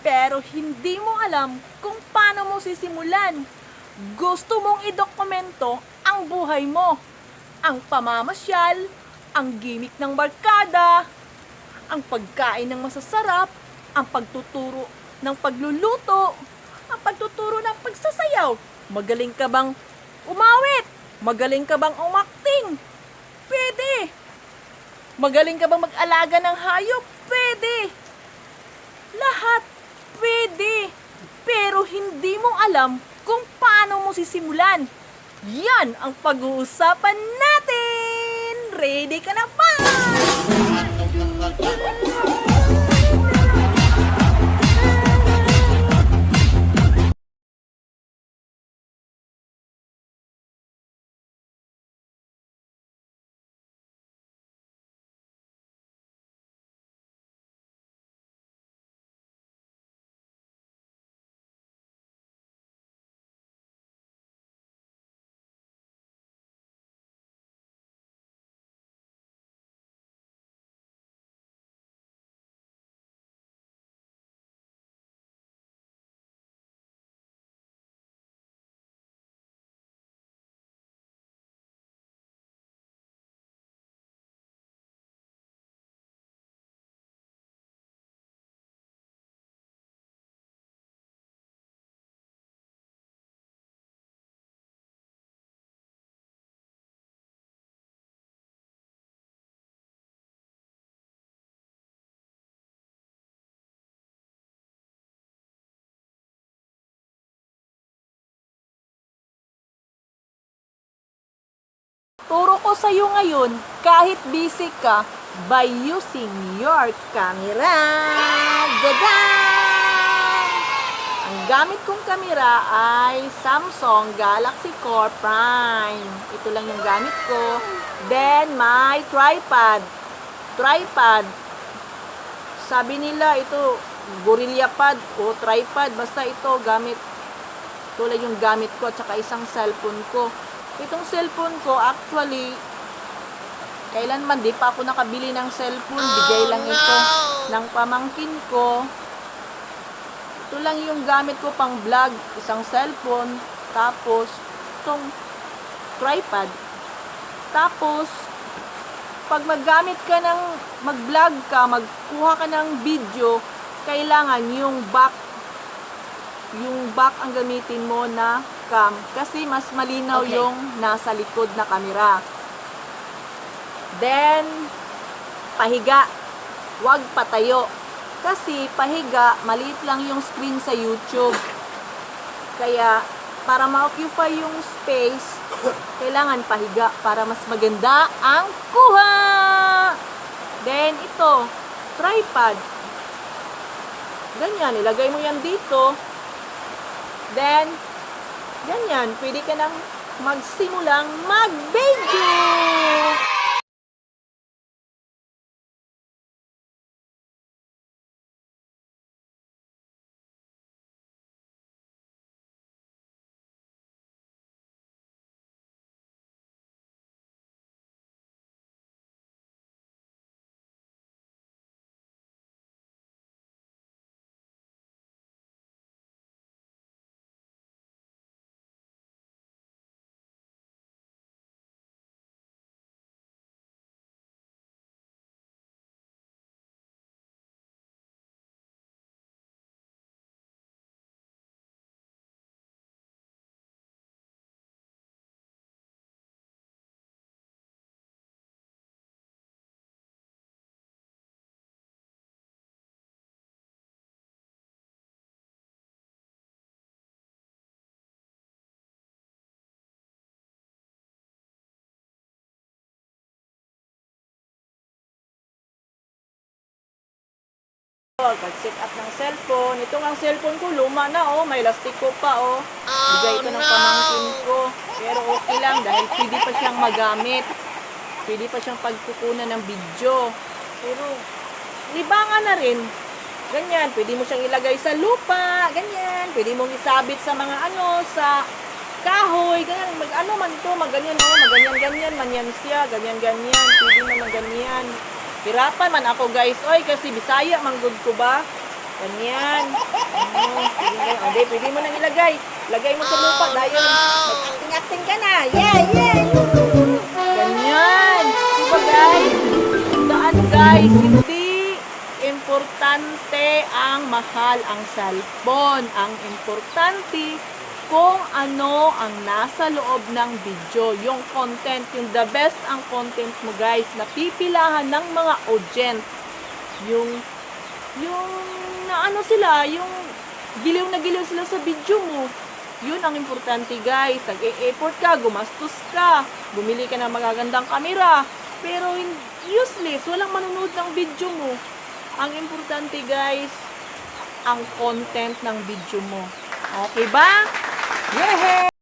pero hindi mo alam kung paano mo sisimulan. Gusto mong idokumento ang buhay mo, ang pamamasyal, ang gimmick ng barkada, ang pagkain ng masasarap, ang pagtuturo ng pagluluto, ang pagtuturo ng pagsasayaw. Magaling ka bang umawit? Magaling ka bang umakting? Pwede. Magaling ka bang mag-alaga ng hayop? Pwede. Lahat pwede. Pero hindi mo alam kung paano mo sisimulan. Yan ang pag-uusapan natin! Ready ka na ba? Turo ko sa iyo ngayon, kahit busy ka, by using your camera. Dadang! Ang gamit kong kamera ay Samsung Galaxy Core Prime. Ito lang yung gamit ko. Then, my tripod. Tripod. Sabi nila, ito, Gorilla Pad o tripod. Basta ito, gamit. Lang yung gamit ko at saka isang cellphone ko. Itong cellphone ko, actually, kailanman di pa ako nakabili ng cellphone. Bigay lang ito ng pamangkin ko. Ito lang yung gamit ko pang vlog. Isang cellphone. Tapos, itong tripod. Tapos, pag maggamit ka ng mag-vlog ka, magkuha ka ng video, kailangan yung back yung back ang gamitin mo na cam kasi mas malinaw Okay. yung nasa likod na kamera. Then, pahiga. Huwag patayo. Kasi pahiga, maliit lang yung screen sa YouTube. Kaya, para ma-occupy yung space, kailangan pahiga para mas maganda ang kuha. Then, ito, tripod. Ganyan, ilagay mo yan dito. Then, ganyan, pwede ka nang magsimulang mag-video. Pag-set up ng cellphone. Ito nga ang cellphone ko, luma na oh. May lastik ko pa oh. Bigay ito ng pamangkin ko. Pero okay lang dahil pwede pa siyang magamit. Pwede pa siyang pagkukunan ng video. Pero, libangan na rin. Ganyan, pwede mo siyang ilagay sa lupa. Ganyan, pwede mong isabit sa mga ano, sa kahoy. Ganyan, mag ano man ito, maganyan oh. Maganyan, ganyan, manyan siya. Ganyan, ganyan. Pwede naman ganyan. Hirapan man ako guys. Oy, kasi Bisaya, manggod ko ba? Ganyan. Ano, kayo. Hindi, pwede mo nang ilagay. Lagay mo sa lupa dahil mag-acting-acting ka na. Yeah, yeah. Ganyan. Diba guys? Tandaan guys, hindi importante ang mahal ang cellphone. Ang importante kung ano ang nasa loob ng video, yung content, yung the best ang content mo guys, napipilahan ng mga audience. Yung, yung, na ano sila, yung giliw na giliw sila sa video mo. Yun ang importante guys. Nag-e-effort ka, gumastos ka, bumili ka ng magagandang kamera, pero useless, walang manonood ng video mo. Ang importante guys, ang content ng video mo. Okay ba? Yeah.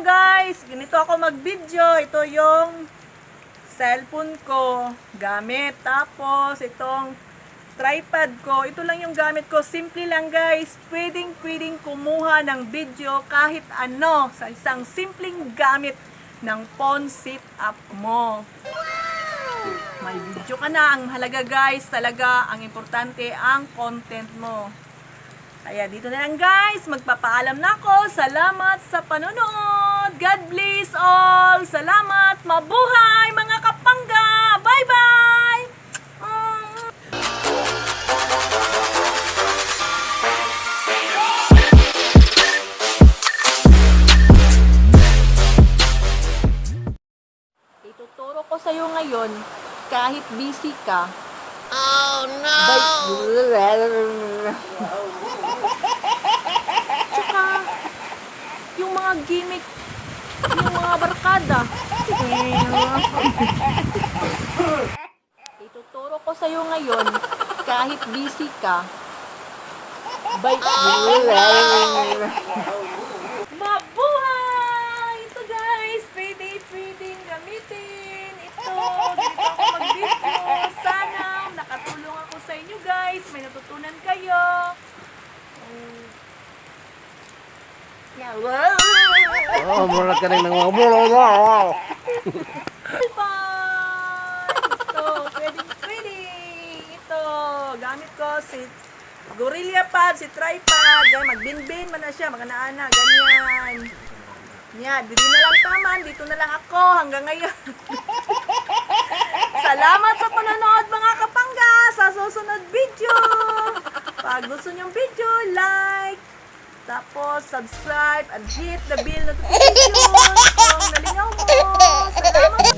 Ganito guys, ganito ako mag-video. Ito yung cellphone ko gamit. Tapos itong tripod ko. Ito lang yung gamit ko. Simple lang guys. Pwedeng pwedeng kumuha ng video kahit ano sa isang simpleng gamit ng phone sit up mo. May video ka na. Ang halaga guys, talaga ang importante ang content mo. Kaya dito na lang guys, magpapaalam na ako. Salamat sa panonood. God bless all. Salamat. Mabuhay mga kapangga. Bye-bye. Mm. Ituturo ko sa'yo ngayon, kahit busy ka, Oh no! Tsaka, yung mga gimmick, yung mga barkada. Ituturo ko sa'yo ngayon, kahit busy ka, by... Mabuhay! Ito guys, pwede, pwedeng gamitin. Ito, dito ako mag-video. Sana nakatulong ako sa inyo guys. May natutunan kayo. Yeah, Oh, mura ka rin ng mga. Bye! Ito, pwede, pwede. Ito, gamit ko si Gorilla Pad, si Tripod. Yan, magbinbin man na siya, mga naana, ganyan. Yan, dito na lang taman, dito na lang ako hanggang ngayon. Salamat sa panonood mga kapangga sa susunod video. Pag gusto nyong video, like, tapos, subscribe and hit the bell notification kung nalingaw mo. Salamat